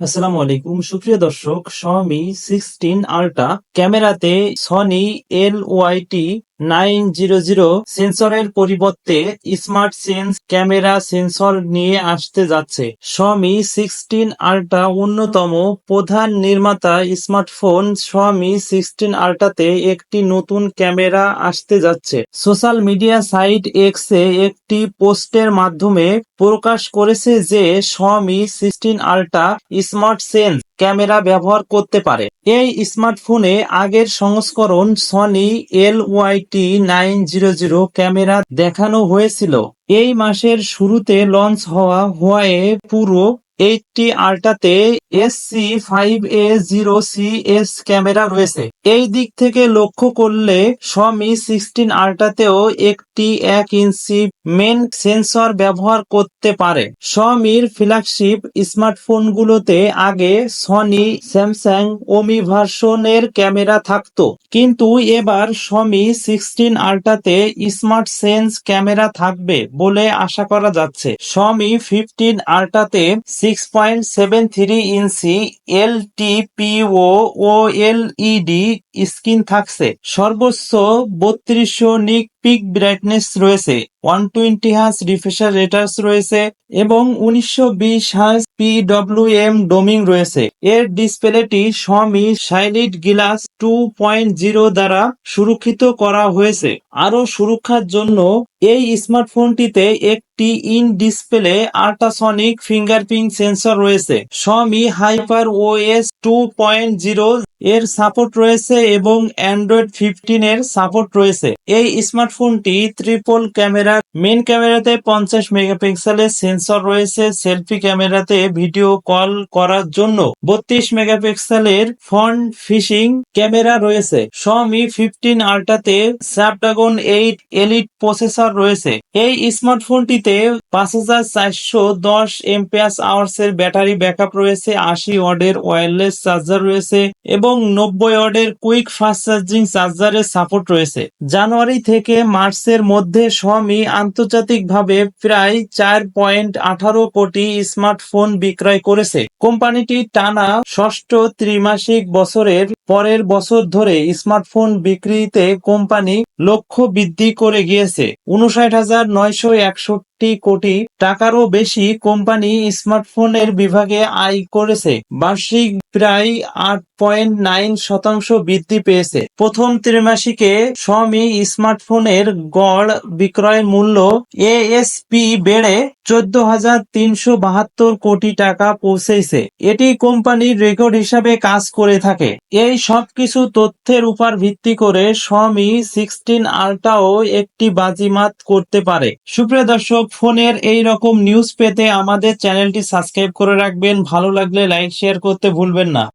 আসসালামু আলাইকুম। সুপ্রিয় দর্শক সমি সিক্সটিন আলট্রা ক্যামেরাতে Sony L Y T nine zero zero সেন্সরের পরিবর্তে স্মার্ট সেন্স ক্যামেরা সেন্সর নিয়ে আসতে যাচ্ছে। Xiaomi সিক্সটিন আলট্রা অন্যতম প্রধান নির্মাতা স্মার্টফোন Xiaomi সিক্সটিন আলট্রাতে একটি নতুন ক্যামেরা আসতে যাচ্ছে। সোশ্যাল মিডিয়া সাইট এক্সে একটি পোস্টের মাধ্যমে প্রকাশ করেছে যে Xiaomi sixteen ultra smart sense camera ব্যবহার করতে পারে। এই স্মার্টফোনে আগের সংস্করণ Sony L Y T nine zero zero camera দেখানো হয়েছিল। এই মাসের শুরুতে লঞ্চ হওয়া Huawei Pura eighty আল্টাতে S C five A zero C S camera রয়েছে। এই দিক থেকে লক্ষ্য করলে Xiaomi সিক্সটিন আল্ট্রাতেও একটি এক ইঞ্চি মেন সেন্সর ব্যবহার করতে পারে। Xiaomiর ফ্ল্যাগশিপ স্মার্টফোনগুলোতে আগে সনি, স্যামসাং, ওমি ভার্সনের ক্যামেরা থাকতো। কিন্তু এবার Xiaomi সিক্সটিন আল্ট্রাতে স্মার্ট সেন্স ক্যামেরা থাকবে বলে আশা করা যাচ্ছে। Xiaomi fifteen আল্ট্রাতে six point seven three inch L T P O O LED screen থাকছে। সর্বোচ্চ বত্রিশশো নিক পিক ব্রাইটনেস রয়েছে one twenty hertz refresh rate রয়েছে এবং উনিশশো বিশ হার্স পিডব্লিউএম ডোমিং রয়েছে। এর ডিসপ্লেটি Xiaomi shield glass two point zero দ্বারা সুরক্ষিত করা হয়েছে। আরও সুরক্ষার জন্য এই স্মার্টফোনটিতে একটি in display ultrasonic fingerprint sensor রয়েছে। Xiaomi Hyper OS two point zero এর সাপোর্ট রয়েছে এবং অ্যান্ড্রয়েড ফিফটিন এর সাপোর্ট রয়েছে। এই স্মার্টফোনটি ট্রিপল ক্যামেরার মেন ক্যামেরাতে পঞ্চাশ মেগাপিক্সেলের সেন্সর রয়েছে সেলফি ক্যামেরাতে ভিডিও কল করার জন্য। বত্রিশ মেগাপিক্সেলের ফ্রন্ট ফিশিং ক্যামেরা রয়েছে। Xiaomi ফিফটিন আল্ট্রাতে স্ন্যাপড্রাগন এইট এলিট প্রসেসর রয়েছে। এই স্মার্টফোনটিতে পাঁচ হাজার চারশো দশ এমপিএস আওয়ার্স এর ব্যাটারি ব্যাকআপ রয়েছে, আশি ওয়ার্ডের ওয়্যারলেস চার্জার রয়েছে এবং নব্বই ওয়ার্ডের কুইক ফাস্ট চার্জিং চার্জারের সাপোর্ট রয়েছে। জানুয়ারি থেকে মার্চের মধ্যে শমি আন্তর্জাতিকভাবে প্রায় চার পয়েন্ট আঠারো কোটি স্মার্টফোন বিক্রয় করেছে। কোম্পানিটি টানা ষষ্ঠ ত্রিমাসিক বছরের পরের বছর ধরে স্মার্টফোন বিক্রিতে কোম্পানি লক্ষ্য বৃদ্ধি করে গিয়েছে। উনষাট হাজার নয়শো একষট্টি কোটি টাকারও বেশি কোম্পানি স্মার্টফোনের বিভাগে আয় করেছে। বার্ষিক প্রায় আট পয়েন্ট নাইন শতাংশ বৃদ্ধি পেয়েছে। প্রথম ত্রিমাসিকে Xiaomi স্মার্টফোনের গড় বিক্রয় মূল্য এএসপি বেড়ে চোদ্দ হাজার তিনশো বাহাত্তর কোটি টাকা পৌঁছেছে। এটি কোম্পানির রেকর্ড হিসাবে কাজ করে থাকে। এই সবকিছু তথ্যের উপর ভিত্তি করে সমি সিক্সটিন আলটাও একটি বাজিমাত করতে পারে। সুপ্রিয় দর্শক, ফোনের এই রকম নিউজ পেতে আমাদের চ্যানেলটি সাবস্ক্রাইব করে রাখবেন। ভালো লাগলে লাইক শেয়ার করতে ভুলবেন না।